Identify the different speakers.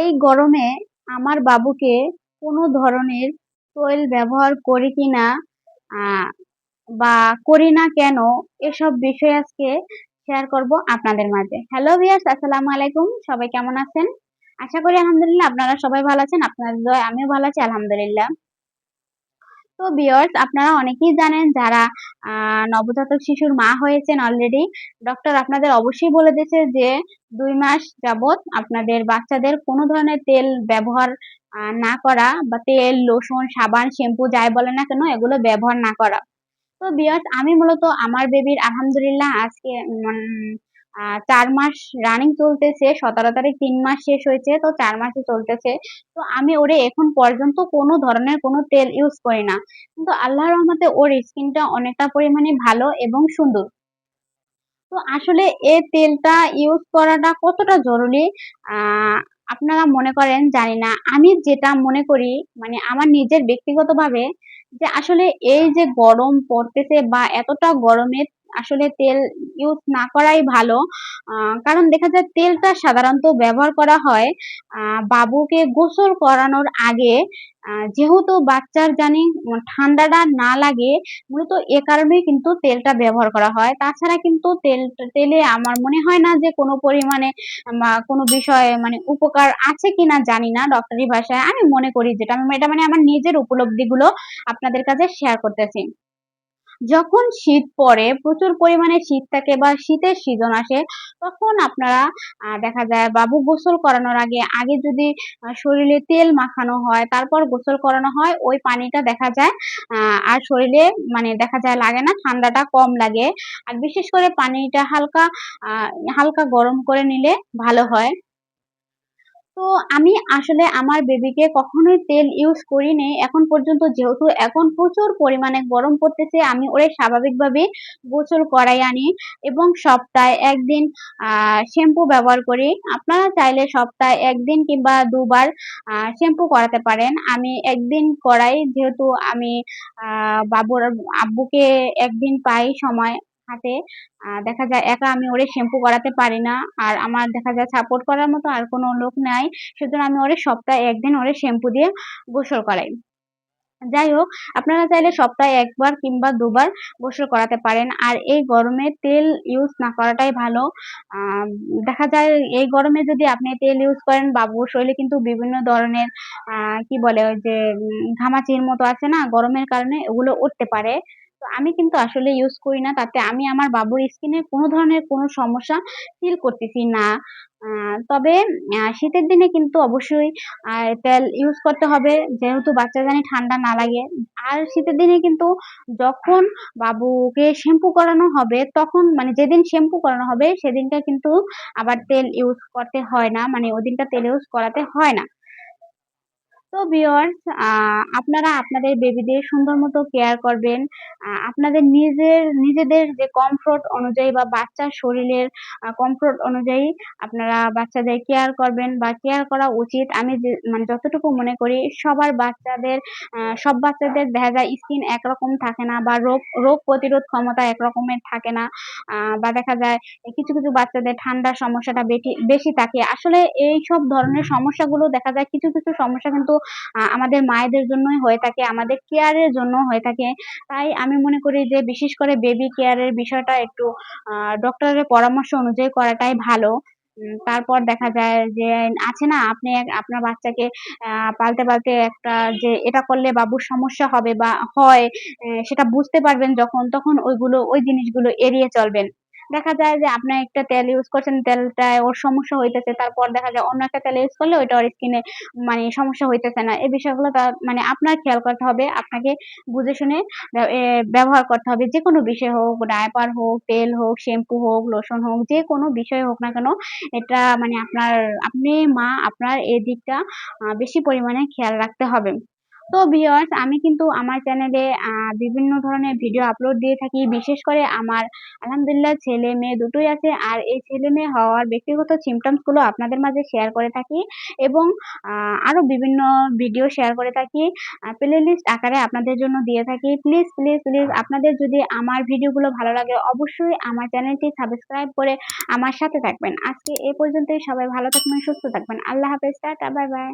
Speaker 1: এই গরমে আমার বাবুকে কোনো ধরনের তৈল ব্যবহার করি কি না বা করি না কেন, এসব বিষয় আজকে শেয়ার করব আপনাদের মাঝে। হ্যালো ভিয়ার্স আসসালামু আলাইকুম। সবাই কেমন আছেন? আশা করি আলহামদুলিল্লাহ আপনারা সবাই ভালো আছেন, আপনাদের আমিও ভালো আছি, আলহামদুলিল্লাহ। তো বিয়ার্স আপনারা অনেকেই জানেন যারা নবজাতক শিশুর মা হয়েছেন অলরেডি ডক্টর আপনাদের অবশ্যই বলে দিয়েছে যে দুই মাস যাবত আপনাদের বাচ্চাদের কোনো ধরনের তেল ব্যবহার না করা বা তেল, লোশন, সাবান, শ্যাম্পু যাই বলে না কেন, এগুলো ব্যবহার না করা। তো বিয়ার্স আমি মূলত আমার বেবির আলহামদুলিল্লাহ আজকে চার মাস রানিং চলতেছে, সতেরো তারিখ তিন মাস শেষ হয়েছে, তো চার মাসে চলতেছে। তো আমি ওরে এখন পর্যন্ত কোনো ধরনের কোনো তেল ইউজ করি না। কিন্তু আল্লাহর রহমতে ওর স্কিনটা অনেকটা পরিমাণে ভালো এবং সুন্দর। তো আসলে এই তেলটা ইউজ করাটা কতটা জরুরি? আপনারা মনে করেন, জানি না। আমি যেটা মনে করি মানে আমার নিজের ব্যক্তিগতভাবে, যে আসলে এই যে গরম পড়তেছে বা এতটা গরমে আসলে তেল ইউজ না করাই ভালো। কারণ দেখা যায় তেলটা সাধারণত ব্যবহার করা হয় বাবুকে গোসল করানোর আগে। যেহেতু বাচ্চার জানি ঠান্ডাটা না লাগে, মূলত এ কারণেই কিন্তু তেলটা ব্যবহার করা হয়। তাছাড়া কিন্তু তেল, তেলে আমার মনে হয় না যে কোনো পরিমাণে কোনো বিষয়ে মানে উপকার আছে কিনা জানি না ডক্টরি ভাষায়। আমি মনে করি যেটা আমি এটা মানে আমার নিজের উপলব্ধিগুলো আপনাদের কাছে শেয়ার করতেছি। যখন শীত পড়ে, প্রচুর পরিমাণে শীত থাকে বা শীতের সিজন আসে, তখন আপনারা দেখা যায় বাবু গোসল করানোর আগে আগে যদি শরীরে তেল মাখানো হয়, তারপর গোসল করানো হয়, ওই পানিটা দেখা যায় আর শরীরে মানে দেখা যায় লাগে না, ঠান্ডাটা কম লাগে। আর বিশেষ করে পানিটা হালকা হালকা গরম করে নিলে ভালো হয়। তো আমি আসলে আমার বেবিকে কখনোই তেল ইউজ করিনি। এখন পর্যন্ত যেহেতু এখন প্রচুর পরিমাণে গরম পড়তেছে, আমি ওরে স্বাভাবিকভাবে গোসল করাই আনি এবং সপ্তাহে একদিন আহ শ্যাম্পু ব্যবহার করি। আপনারা চাইলে সপ্তাহে একদিন কিংবা দুবার শ্যাম্পু করাতে পারেন। আমি একদিন করাই, যেহেতু আমি আহ বাবুর আব্বুকে একদিন পাই সময়। হাতে দেখা যায় একা আমি ওরে শ্যাম্পু করাতে পারি না। আর আমার দেখা যায় সাপোর্ট করার মতো আর কোনো লোক নাই। সুতরাং আমি ওরে সপ্তাহে একদিন ওরে শ্যাম্পু দিয়ে গোসল করাই। যাই হোক, আপনারা চাইলে সপ্তাহে একবার কিংবা দুবার গোসল করাতে পারেন। আর এই গরমে তেল ইউজ না করাটাই ভালো। দেখা যায় এই গরমে যদি আপনি তেল ইউজ করেন, বাবুর শরীরে কিন্তু বিভিন্ন ধরনের কি বলে ওই যে ঘামাচির মতো আছে না, গরমের কারণে ওগুলো উঠতে পারে। তো আমি কিন্তু আসলে ইউজ করি না। তাতে আমি আমার বাবুর স্কিনে কোনো ধরনের কোনো সমস্যা ফিল করতেছি না। তবে শীতের দিনে কিন্তু অবশ্যই তেল ইউজ করতে হবে। যেহেতু বাচ্চা জানি ঠান্ডা না লাগে। আর শীতের দিনে কিন্তু যখন বাবুকে শ্যাম্পু করানো হবে, তখন মানে যেদিন শ্যাম্পু করানো হবে, সেদিনটা কিন্তু আবার তেল ইউজ করতে হয় না। মানে ওদিনটা তেল ইউজ করাতে হয় না। তো ভিউয়ার্স আপনারা আপনাদের বেবিদের সুন্দর মতো কেয়ার করবেন। আপনাদের নিজের, নিজেদের যে কমফোর্ট অনুযায়ী বা বাচ্চার শরীরের কমফোর্ট অনুযায়ী আপনারা বাচ্চাদের কেয়ার করবেন বা কেয়ার করা উচিত। আমি যে মানে যতটুকু মনে করি, সবার বাচ্চাদের সব বাচ্চাদের দেখা যায় স্কিন একরকম থাকে না বা রোগ রোগ প্রতিরোধ ক্ষমতা একরকমের থাকে না। বা দেখা যায় কিছু কিছু বাচ্চাদের ঠান্ডার সমস্যাটা বেশি বেশি থাকে। আসলে এই সব ধরনের সমস্যাগুলো দেখা যায়, কিছু কিছু সমস্যা কিন্তু আমাদের মায়েদের জন্যই হয়ে থাকে, আমাদের কেয়ারের জন্য হয়ে থাকে। তাই আমি মনে করি যে, বিশেষ করে বেবি কেয়ারের বিষয়টা একটু ডক্টরের পরামর্শ অনুযায়ী করাটাই ভালো। তারপর দেখা যায় যে, আছে না, আপনি আপনার বাচ্চাকে পালতে পালতে একটা যে, এটা করলে বাবুর সমস্যা হবে বা হয় সেটা বুঝতে পারবেন যখন, তখন ওইগুলো, ওই জিনিসগুলো এড়িয়ে চলবেন। দেখা যায় যে আপনি একটা তেল ইউজ করছেন, তেলটায় ওর সমস্যা হইতেছে, তারপর দেখা যায় অন্য একটা তেল ইউজ করলে ওইটা ওর স্কিনে মানে সমস্যা হইতেছে না। এই বিষয়গুলো মানে আপনার খেয়াল করতে হবে, আপনাকে বুঝে শুনে ব্যবহার করতে হবে। যে কোনো বিষয় হোক ডায়পার হোক, তেল হোক শ্যাম্পু হোক লোশন হোক, যে কোনো বিষয় হোক না কেন, এটা মানে আপনার, আপনি, মা, আপনার এই দিকটা বেশি পরিমাণে খেয়াল রাখতে হবে। তো ভিউয়ার্স আমি কিন্তু আমার চ্যানেলে বিভিন্ন ধরনের ভিডিও আপলোড দিয়ে থাকি। বিশেষ করে আমার আলহামদুলিল্লাহ ছেলে মেয়ে দুটোই আছে। আর এই ছেলে মেয়ে হওয়ার ব্যক্তিগত সিমটমসগুলো আপনাদের মাঝে শেয়ার করে থাকি এবং আরও বিভিন্ন ভিডিও শেয়ার করে থাকি। প্লে লিস্ট আকারে আপনাদের জন্য দিয়ে থাকি। প্লিজ প্লিজ প্লিজ আপনাদের যদি আমার ভিডিওগুলো ভালো লাগে, অবশ্যই আমার চ্যানেলটি সাবস্ক্রাইব করে আমার সাথে থাকবেন। আজকে এ পর্যন্তই। সবাই ভালো থাকবেন, সুস্থ থাকবেন। আল্লাহ হাফেজ, টাটা বাই বাই